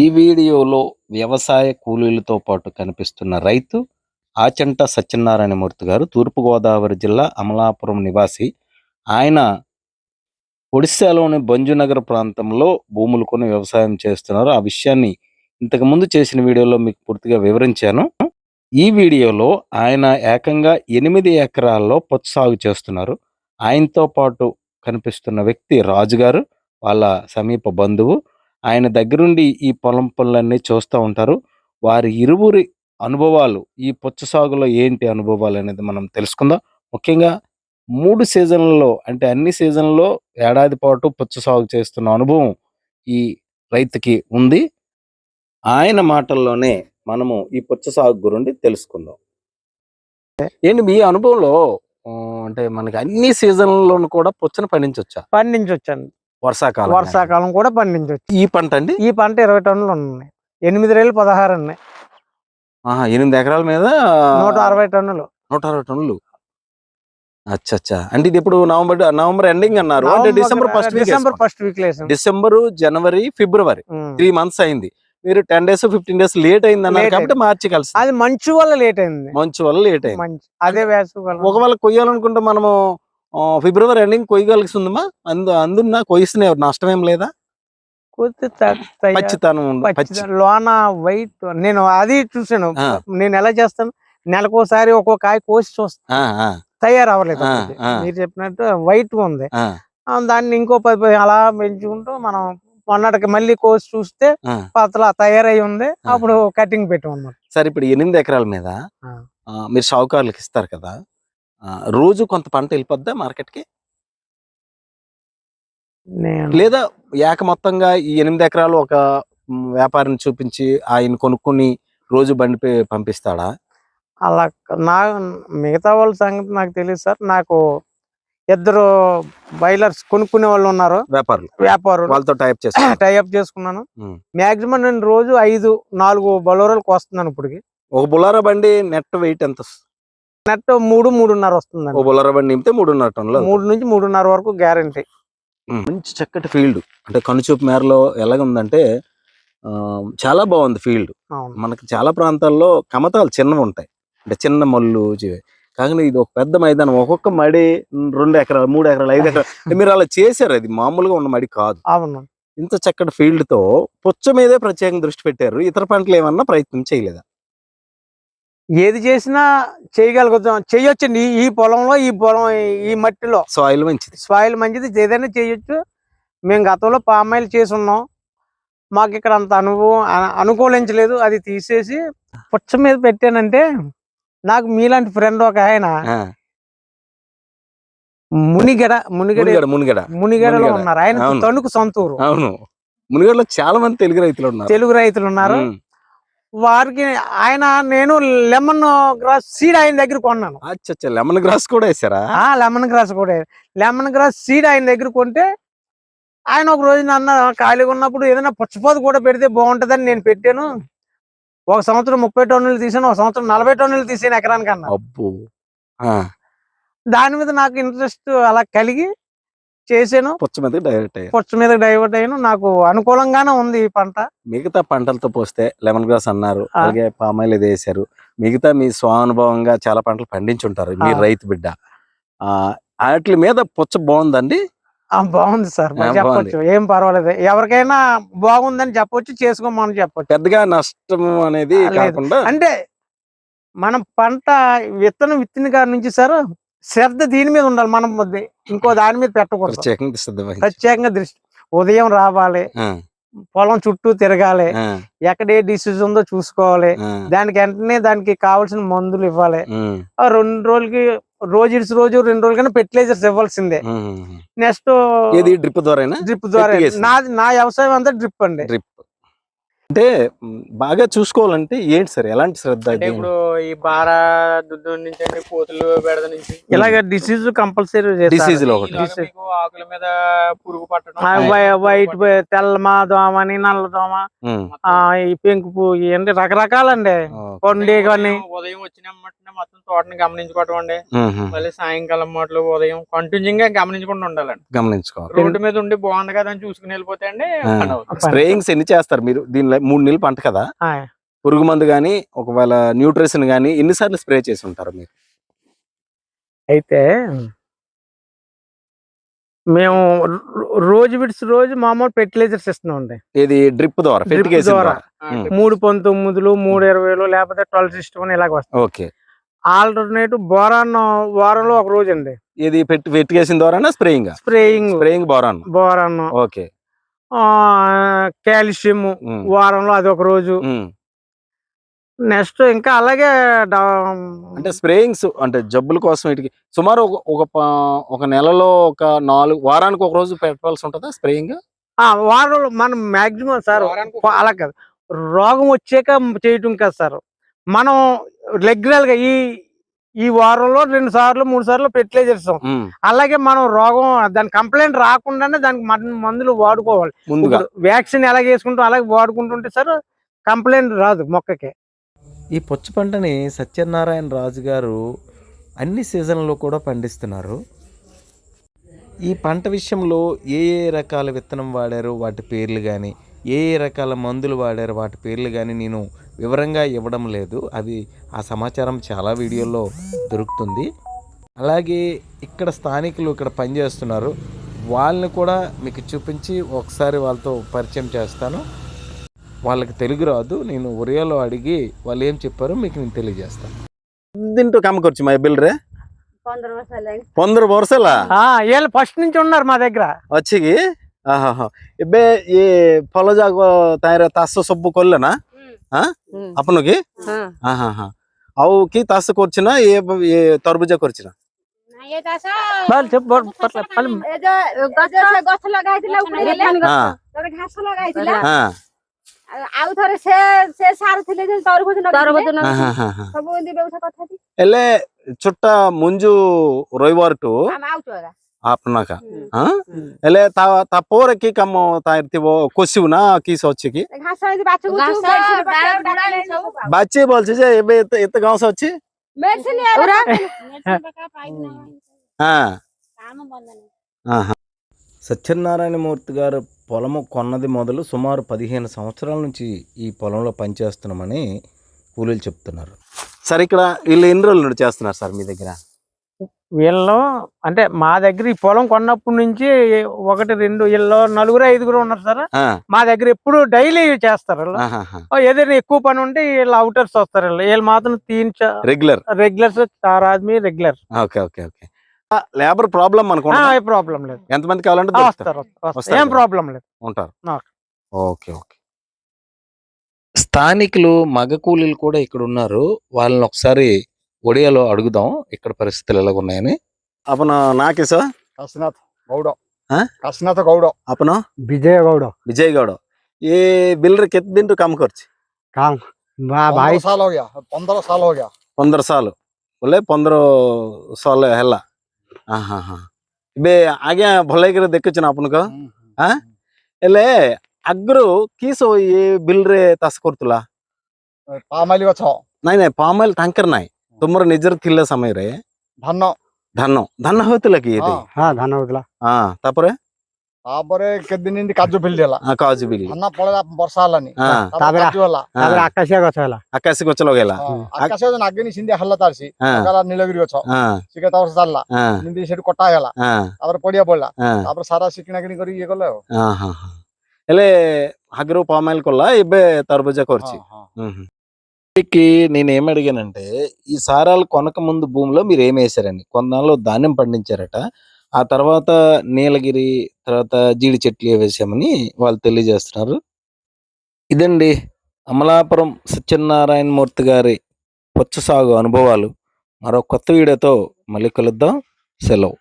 ఈ వీడియోలో వ్యవసాయ కూలీలతో పాటు కనిపిస్తున్న రైతు ఆచంట సత్యనారాయణమూర్తి గారు తూర్పుగోదావరి జిల్లా అమలాపురం నివాసి. ఆయన ఒడిశాలోని బంజునగర్ ప్రాంతంలో భూములు కొని వ్యవసాయం చేస్తున్నారు. ఆ విషయాన్ని ఇంతకుముందు చేసిన వీడియోలో మీకు పూర్తిగా వివరించాను. ఈ వీడియోలో ఆయన ఏకంగా ఎనిమిది ఎకరాల్లో పొత్తు సాగు చేస్తున్నారు. ఆయనతో పాటు కనిపిస్తున్న వ్యక్తి రాజుగారు వాళ్ళ సమీప బంధువు. ఆయన దగ్గరుండి ఈ పొలం పనులన్నీ చూస్తూ ఉంటారు. వారి ఇరువురి అనుభవాలు ఈ పుచ్చ సాగులో ఏంటి అనుభవాలు అనేది మనం తెలుసుకుందాం. ముఖ్యంగా మూడు సీజన్లలో అంటే అన్ని సీజన్లలో ఏడాది పాటు పుచ్చ సాగు చేస్తున్న అనుభవం ఈ రైతుకి ఉంది. ఆయన మాటల్లోనే మనము ఈ పుచ్చ సాగు గురించి తెలుసుకుందాం. ఏంటి మీ అనుభవంలో అంటే మనకి అన్ని సీజన్లలోనూ కూడా పుచ్చను పండించవచ్చా పండించొచ్చండి. వర్షాకాలం వర్షాకాలం కూడా పండించవచ్చు ఈ పంట అండి? ఈ పంట ఇరవై టన్నులు ఉన్నాయి. ఎనిమిది రేళ్ళు పదహారు ఉన్నాయి. ఎనిమిది ఎకరాల మీద నూట అరవై టన్నులు. నూట అరవై టన్నులు. అచ్చా అచ్చా అంటే ఇది ఇప్పుడు నవంబర్ నవంబర్ ఎండింగ్ అన్నారు. అంటే December first week December first week December January February three months అయింది. మీరు ten days fifteen days late అయింది అన్నారు కాబట్టి మార్చి కలిసి అది మంచు వల్ల లేట్ అయింది. మంచు వల్ల లేట్ అయింది. అదే వేసవి ఒకవేళ కొయ్యాలనుకుంటే మనము ఫిబ్రవరి ఎండింగ్ కొయ్యగలుగుతుందమ్మా అందు అందున కొయ్యిస్తున్న నష్టం ఏం లేదా? పచ్చితనం లోన వైట్. నేను అది చూసాను. నేను ఎలా చేస్తాను? నెలకోసారి ఒక్కో కాయ కోసి చూస్తాను తయారవ్వలేదు. మీరు చెప్పినట్టు వైట్ ఉంది. దాన్ని ఇంకో పది పది అలా పెంచుకుంటూ మనం మొన్నటికి మళ్ళీ కోసి చూస్తే ఆ. పతలా తయారై ఉంది. అప్పుడు కటింగ్ పెట్టాం అన్నమాట సరే ఇప్పుడు ఎనిమిది ఎకరాల మీద మీరు షావుకారులకు ఇస్తారు కదా. రోజు కొంత పంట వెళ్ళిపోద్దా మార్కెట్కి? నేను లేదా ఏక మొత్తంగా ఈ ఎనిమిది ఎకరాలు ఒక వ్యాపారిని చూపించి ఆయన కొనుక్కొని రోజు బండి పంపిస్తాడా? అలా నా మిగతా వాళ్ళ సంగతి నాకు తెలియదు సార్. నాకు ఇద్దరు బైలర్స్ కొనుక్కునే వాళ్ళు ఉన్నారు. వ్యాపారులు. వ్యాపారులు. వాళ్ళతో టైప్ చేస్తారు టైఅప్ చేసుకున్నాను. మాక్సిమం నేను రోజు ఐదు నాలుగు బలోరాలకు వస్తున్నాను ఇప్పటికి. ఒక బులారా బండి నెట్ వెయిట్ ఎంత? నెట్ మూడు మూడున్నర బులారా బండి నింపితే మూడున్నర టన్నులు మూడు నుంచి మూడున్నర వరకు గ్యారంటీ. మంచి చక్కటి ఫీల్డ్. అంటే కనుచూపు మేరలో ఎలాగ ఉందంటే ఆ, చాలా బాగుంది ఫీల్డ్. మనకి చాలా ప్రాంతాల్లో కమతాలు చిన్నవి ఉంటాయి. అంటే చిన్న మల్లు కానీ ఇది ఒక పెద్ద మైదానం. ఒక్కొక్క మడి రెండు ఎకరాలు మూడు ఎకరాలు ఐదు ఎకరాలు. మీరు అలా చేశారు. అది మామూలుగా ఉన్న మడి కాదు. అవును. ఇంత చక్కటి ఫీల్డ్తో పుచ్చ మీదే ప్రత్యేకంగా దృష్టి పెట్టారు. ఇతర పంటలు ఏమన్నా ప్రయత్నం చేయలేదా? ఏది చేసినా చేయగలుగుతాం. చేయొచ్చండి ఈ- ఈ పొలంలో ఈ పొలం ఈ- మట్టిలో. సాయిల్ మంచిది. సాయిల్ మంచిది. ఏదైనా చేయొచ్చు. మేము గతంలో పామాయిల్ చేసి ఉన్నాం మాకు ఇక్కడ అంత అనుభవం అనుకూలించలేదు. అది తీసేసి పుచ్చ మీద పెట్టానంటే నాకు మీలాంటి ఫ్రెండ్ ఒక ఆయన మునిగడ మునిగడ మునిగడ మునిగడ. మునిగడలో మునిగడ. ఉన్నారు. ఆయన. తణుకు సొంతూరు. అవును. మునిగడలో చాలా మంది తెలుగు రైతులు ఉన్నారు. తెలుగు రైతులు ఉన్నారు. వారికి ఆయన నేను లెమన్ గ్రాస్ సీడ్ ఆయన దగ్గర కొన్నాను. అచ్చా లెమన్ గ్రాస్ కూడా వేసారా? ఆ లెమన్ గ్రాస్ కూడా లెమన్ గ్రాస్ సీడ్ ఆయన దగ్గర కొంటే ఆయన ఒక రోజు నన్న ఖాళీగా ఉన్నప్పుడు ఏదైనా పుచ్చపోత కూడా పెడితే బాగుంటదని నేను పెట్టాను. ఒక సంవత్సరం ముప్పై టన్నులు తీసాను ఒక సంవత్సరం నలభై టన్నులు తీసాను ఎకరానికి అన్న దాని మీద నాకు ఇంట్రెస్ట్ అలా కలిగి చేశాను పుచ్చ మీద డైరెక్ట్ అయ్యారు పుచ్చ మీద డైవర్ట్ అయ్యాను. నాకు అనుకూలంగానే ఉంది ఈ పంట. మిగతా పంటలతో పోస్తే లెమన్ గ్రాస్ అన్నారు. అలాగే పామాయిల్ ఇది వేసారు మిగతా మీ స్వానుభవంగా చాలా పంటలు పండించుంటారు ఆ. రైతు బిడ్డ. ఆ వాటి మీద పుచ్చ బాగుందండి? బాగుంది సార్. చెప్పొచ్చు. ఏం పర్వాలేదు. ఎవరికైనా బాగుందని చెప్పొచ్చు చేసుకోమని చెప్పొచ్చు. పెద్దగా నష్టం అనేది. కాకుండా అంటే మనం పంట విత్తనం విత్తిన కాడ నుంచి సార్ శ్రద్ధ దీని మీద ఉండాలి మనం ఇంకో దాని మీద పెట్టకూడదు. ప్రత్యేకంగా దృష్టి ఉదయం రావాలి పొలం చుట్టూ తిరగాలి ఎక్కడ ఏ డిసీజ్ ఉందో చూసుకోవాలి దానికి వెంటనే దానికి కావాల్సిన మందులు ఇవ్వాలి. రెండు రోజులకి రోజు ఇడిచి రోజు రెండు రోజులకైనా ఫెర్టిలైజర్స్ ఇవ్వాల్సిందే. నెక్స్ట్ డ్రిప్ ద్వారానా? డ్రిప్ ద్వారా. నాది నా వ్యవసాయం అంతా డ్రిప్ అండి. డ్రిప్. అంటే బాగా చూసుకోవాలంటే ఏంటి సార్? ఎలాంటి శ్రద్ధ? ఇప్పుడు ఈ బార దుద్దు నుంచి అండి కోతులు బెడద నుంచి. ఇలాగ డిసీజ్ కంపల్సరీ Disease లో ఆకుల మీద పురుగు పట్టడం. వైట్ తెల్లమా దోమ అని నల్ల దోమ ఈ పెంకు పువ్వు ఇవన్నీ రకరకాలండి. కొండే కానీ ఉదయం- వచ్చినమ్మటనే మొత్తం తోటని గమనించుకోవటం అండి. మళ్ళీ సాయంకాలం మాటలు ఉదయం కంటిన్యూ గా గమనించుకుంటూ ఉండాలండి. గమనించుకోవాలి. రోడ్డు మీద ఉండి బాగుంది కదా అని చూసుకుని వెళ్ళిపోతే అండి. స్ప్రేయింగ్స్ ఎన్ని చేస్తారు మీరు? దీని మూడు నెలలు పంట కదా? పురుగు మందు కానీ ఒకవేళ న్యూట్రిషన్ కానీ ఎన్నిసార్లు స్ప్రే చేసి ఉంటారు మీరు? అయితే మేము రోజు విడిచి రోజు మామూలు ఫెర్టిలైజర్స్ ఇస్తున్నాం అండి ఇది డ్రిప్ ద్వారా. ద్వారా. మూడు పంతొమ్మిదిలు మూడు ఇరవైలు లేకపోతే ట్వెల్వ్ సిక్స్టీ ఇలాగ వస్తాయి. ఓకే. ఆల్టర్నేటివ్ బోరాన్ వారంలో ఒక రోజు అండి. ఇది పెట్టి ఫెర్టిగేషన్ ద్వారా spraying? Spraying. Spraying boron. Boron. Okay. Calcium. వారంలో అది ఒక రోజు. నెక్స్ట్ ఇంకా అలాగే అంటే స్ప్రేయింగ్స్ అంటే జబ్బుల కోసం వీటికి సుమారు ఒక ఒక నెలలో ఒక నాలుగు వారానికి ఒక రోజు పెట్టాల్సి ఉంటుందా స్ప్రేయింగ్ ఆ, వారంలో మనం మాక్సిమం సార్ అలా కాదు రోగం వచ్చాక చేయటం కాదు సార్ మనం రెగ్యులర్గా ఈ ఈ వారంలో రెండు సార్లు మూడు సార్లు ఫెర్టిలైజర్ ఇస్తాం అలాగే మనం రోగం దాని కంప్లైంట్ రాకుండానే దానికి మందులు వాడుకోవాలి. ముందుగా. వ్యాక్సిన్ ఎలా వేసుకుంటాం అలాగే వాడుకుంటుంటే సార్ కంప్లైంట్ రాదు మొక్కకి. ఈ పొచ్చు పంటని సత్యనారాయణ రాజు గారు అన్ని సీజన్లో కూడా పండిస్తున్నారు. ఈ పంట విషయంలో ఏ ఏ రకాల విత్తనం వాడారు వాటి పేర్లు కానీ ఏ ఏ రకాల మందులు వాడారు వాటి పేర్లు కానీ నేను వివరంగా ఇవ్వడం లేదు. అది ఆ సమాచారం చాలా వీడియోల్లో దొరుకుతుంది. అలాగే ఇక్కడ స్థానికులు ఇక్కడ పనిచేస్తున్నారు. వాళ్ళని కూడా మీకు చూపించి ఒకసారి వాళ్ళతో పరిచయం చేస్తాను. వాళ్ళకి తెలుగు రాదు. నేను ఒరియాలో అడిగి వాళ్ళు ఏం చెప్పారో మీకు నేను తెలియజేస్తాను. దీంతో కమ్మకొచ్చు మా బిల్రే పొందరు వరుసలా ఫస్ట్ నుంచి ఉన్నారు మా దగ్గర. వచ్చి ఇబ్బే ఈ పొలజాగు తయారు తస్సు సొబ్బు కొల్లనా? ଚାଷ ସବୁ କଲେ ନା ଆପଣ କି ହଁ ହଁ ହଁ ହଁ ଆଉ କି ଚାଷ କରୁଛି ନା ଇଏ ଇଏ ତରଭୁଜ କରିଛି ନା ଏ ଚାଷ వాళ్ళు చెప్పు బోర్ పట్ల- పట్ల- ଏ ଯୋଉ ଗଛ ସେ ଗଛ ଲଗା ହେଇଥିଲା ଉପୁଡ଼ିଗଲେ ହଁ ତାପରେ ଘାସ ଲଗା ହେଇଥିଲା ହଁ ଆଉ- ଆଉ ଥରେ ସେ ସେ ସାର ଥିଲେ ଯେ ତରଭୁଜ ତରଭୁଜ ହଁ ହଁ ହଁ ହଁ ସବୁ ଏମିତି ବ୍ୟବସାୟ କରିଥାନ୍ତି ହେଲେ ଛୋଟ ମୁଞ୍ଜୁ ରବିବାରଠୁ ଆମେ ଆଉଛୁ ಆಪ್ನಾಗ ಹಾ ಎಲೆ ತಾ ತಪ್ಪೋರಕ್ಕಿ ಕಮ್ಮ ತಾ ಇರ್ತೀವೋ ಕೊಸಿವ್ನ ಕೀಸ ಹೊಚ್ಚಿಕಿ বাচ্চি বলছি যে এবে এত গাঁস సత్యనారాయణ మూర్తి గారు పొలము కొన్నది మొదలు సుమారు పదిహేను సంవత్సరాల నుంచి ఈ పొలంలో పనిచేస్తున్నామని కూలీలు చెప్తున్నారు. సార్ ఇక్కడ వీళ్ళు ఎన్ని రోజులు చేస్తున్నారు సార్ మీ దగ్గర? వీళ్ళు అంటే మా దగ్గర ఈ పొలం కొన్నప్పటి నుంచి ఒకటి రెండు వీళ్ళు నలుగురు ఐదుగురు ఉన్నారు సార్. మా దగ్గర ఎప్పుడు డైలీ చేస్తారు ఏదైనా ఎక్కువ పని ఉంటే వీళ్ళు అవుటర్స్ వస్తారు వీళ్ళు. మాత్రం తీన్ రెగ్యులర్ రెగ్యులర్స్ చార్ Aadmi regular okay okay okay. Labour problem అనుకోండి. ప్రాబ్లం లేదు. ఎంతమంది కావాలంటే. వస్తారు ఏం. ప్రాబ్లం లేదు. ఉంటారు. Okay okay. స్థానికులు మగ కూలీలు కూడా ఇక్కడ ఉన్నారు. వాళ్ళని ఒకసారి ఒడియాలో అడుగుదాం ఇక్కడ పరిస్థితులు ఎలా ఉన్నాయని అపన నాకే సార్ కాశీనాథ్ గౌడ కాశీనాథ గౌడ అపన విజయ గౌడ विजय गौड़ ये बिल्डर कितने दिन तो काम कर काम वाह भाई पंद्रह साल हो गया पंद्रह साल हो गया पंद्रह साल बोले पंद्रह साल हैला हाँ हाँ हाँ बे आगे भले कर देखे चुना अपन का हाँ हेले अग्रो किस हो ये बिल्डर तास कर तुला पामाली का छो नहीं नहीं पामाल टैंकर नहीं ତୁମର ନିଜର ଥିଲା ସମୟରେ ଧାନ ଧାନ ଧାନ ହଉଥିଲା କି ଏଠି ହଁ ଧାନ ହଉଥିଲା ହଁ ତାପରେ ତାପରେ କେତେ ଦିନ ଏମିତି କାଜୁ ଫିଲ୍ଡ ହେଲା ହଁ କାଜୁ ବିଲ ଧାନ ପଳେଇଲା ବର୍ଷା ହେଲାନି ହଁ ତାପରେ ତାପରେ- କାଜୁ ହେଲା ହଁ, ଆକାଶିଆ ଗଛ ହେଲା ଆକାଶୀ ଗଛ ଲଗେଇଲା ହଁ, ଆକାଶ ଯୋଉ ନାଗିନୀ ସିନ୍ଦିଆ ହେଲା ତାର ସି ହଁ ଲଗାଲା ନୀଳଗିରି ଗଛ ହଁ ସେ କେତେ ବର୍ଷ ଚାଲିଲା ହଁ ଯେମିତି ସେଠୁ କଟା ହେଇଗଲା ହଁ ତାପରେ ପଡିଆ ପଡିଲା ହଁ ତାପରେ ସାରା ସେ କିଣା କିଣି କରି ଇଏ କଲେ ଆଉ ହଁ ହଁ ହଁ ହେଲେ ଆଗରୁ ପାମ୍ ଅଏଲ୍ କଲା ଏବେ ତରଭୁଜ କରୁଛି కి నేను ఏం అడిగానంటే ఈ సారాలు కొనక ముందు భూమిలో మీరు ఏం వేశారండి కొన్నాళ్ళు ధాన్యం పండించారట. ఆ తర్వాత నీలగిరి తర్వాత జీడి చెట్లు వేసామని వాళ్ళు తెలియజేస్తున్నారు. ఇదండి అమలాపురం సత్యనారాయణ మూర్తి గారి పుచ్చ సాగు అనుభవాలు. మరో కొత్త వీడియోతో మళ్ళీ కలుద్దాం. సెలవు.